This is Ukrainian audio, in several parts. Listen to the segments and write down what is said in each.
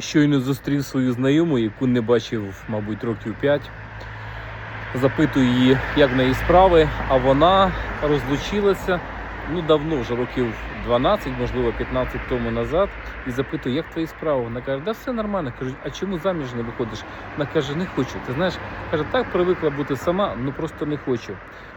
щойно зустрів свою знайому, яку не бачив, мабуть, років 5. Запитую її, як в неї справи, а вона розлучилася ну давно, вже років 12, можливо, 15 тому назад, і запитую, як твої справи? Вона каже, да все нормально. Кажу, а чому заміж не виходиш? Вона каже, не хочу. Ти знаєш, каже, так привикла бути сама, ну просто не хочу.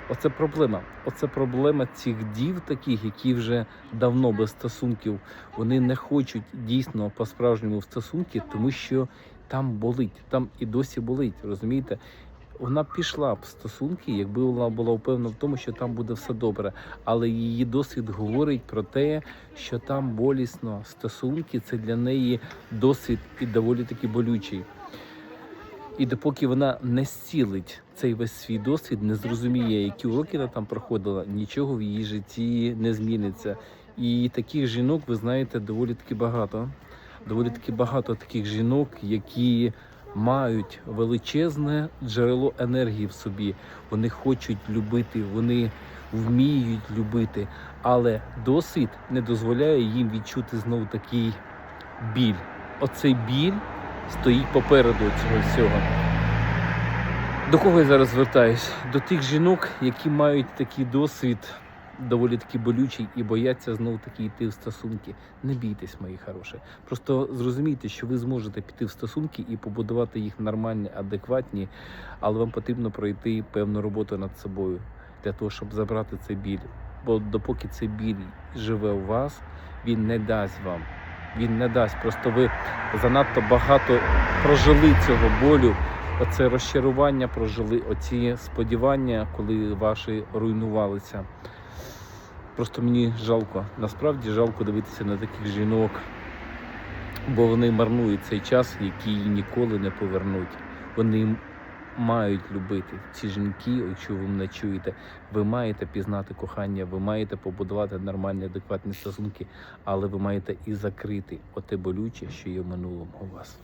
Оце проблема. Оце проблема цих дів таких, які вже давно без стосунків. Вони не хочуть дійсно по-справжньому в стосунки, тому що там болить, там і досі болить, розумієте? Вона пішла б в стосунки, якби вона була впевнена в тому, що там буде все добре. Але її досвід говорить про те, що там болісно стосунки це для неї досвід і доволі таки болючий. І допоки вона не зцілить цей весь свій досвід, не зрозуміє, які уроки вона там проходила, нічого в її житті не зміниться. І таких жінок, ви знаєте, доволі таки багато. Доволі таки багато таких жінок, які мають величезне джерело енергії в собі. Вони хочуть любити, вони вміють любити, але досвід не дозволяє їм відчути знову такий біль. Оцей біль стоїть попереду цього всього. До кого я зараз звертаюсь? До тих жінок, які мають такий досвід доволі таки болючий і бояться знову таки йти в стосунки. Не бійтесь, мої хороші. Просто зрозумійте, що ви зможете піти в стосунки і побудувати їх нормальні, адекватні, але вам потрібно пройти певну роботу над собою для того, щоб забрати цей біль. Бо допоки цей біль живе у вас, він не дасть вам. Він не дасть. Просто ви занадто багато прожили цього болю. Оце розчарування прожили, оці сподівання, коли ваші руйнувалися. Просто мені жалко, насправді жалко дивитися на таких жінок, бо вони марнують цей час, який ніколи не повернуть. Вони мають любити ці жінки, якщо ви мене чуєте, ви маєте пізнати кохання, ви маєте побудувати нормальні, адекватні стосунки, але ви маєте і закрити оте болюче, що є в минулому у вас.